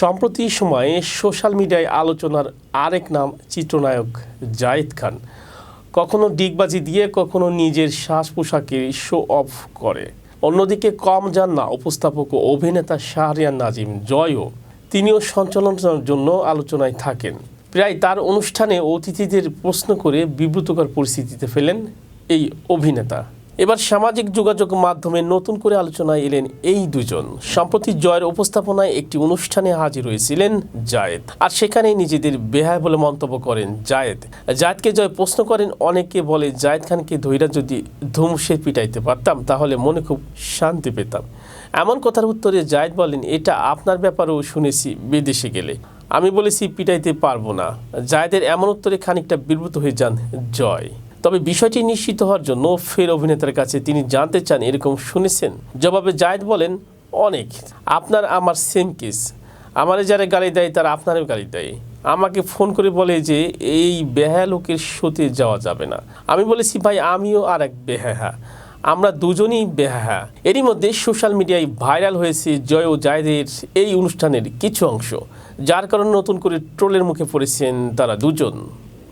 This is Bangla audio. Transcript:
সম্প্রতি সময়ে সোশ্যাল মিডিয়ায় আলোচনার আরেক নাম চিত্রনায়ক জায়েদ খান। কখনো ডিগবাজি দিয়ে, কখনো নিজের শ্বাস পোশাকের শো অফ করে। অন্যদিকে কম যান না উপস্থাপক ও অভিনেতা শাহরিয়ার নাজিম জয়ও। তিনিও সঞ্চালনার জন্য আলোচনায় থাকেন। প্রায় তার অনুষ্ঠানে অতিথিদের প্রশ্ন করে বিব্রতকর পরিস্থিতিতে ফেলেন এই অভিনেতা। এবার সামাজিক যোগাযোগ মাধ্যমে নতুন করে আলোচনায় এলেন এই দুজন। সম্প্রতি জয়ের উপস্থাপনায় একটি অনুষ্ঠানে হাজির হয়েছিলেন জায়েদ। আর সেখানে নিজেদের বেহায় বলে মন্তব্য করেন জায়েদ। জায়েদকে জয় প্রশ্ন করেন, অনেকে বলে, জায়েদ খানকে ধৈরা যদি ধুমসে পিটাইতে পারতাম, তাহলে মনে খুব শান্তি পেতাম। এমন কথার উত্তরে জায়েদ বলেন, এটা আপনার ব্যাপারেও শুনেছি বিদেশে গেলে। আমি বলেছি পিটাইতে পারব না। জায়েদের এমন উত্তরে খানিকটা বিব্রত হয়ে যান জয়। তবে বিষয়টি নিশ্চিত হওয়ার জন্য ফের অভিনেতার কাছে তিনি জানতে চান এরকম শুনেছেন। জবাবে জায়েদ বলেন, অনেক। আপনার আমার সেম কেস আমারে যারা গালি দেয়, তারা আপনারও গালি দেয়। আমাকে ফোন করে বলে যে, এই বেহা লোকের শোতে যাওয়া যাবে না। আমি বলেছি, ভাই, আমিও আর এক বেহাহা আমরা দুজনেই বেহাহা এরই মধ্যে সোশ্যাল মিডিয়ায় ভাইরাল হয়েছে জয় ও জায়দের এই অনুষ্ঠানের কিছু অংশ। যার কারণে নতুন করে ট্রোলের মুখে পড়েছেন তারা দুজন।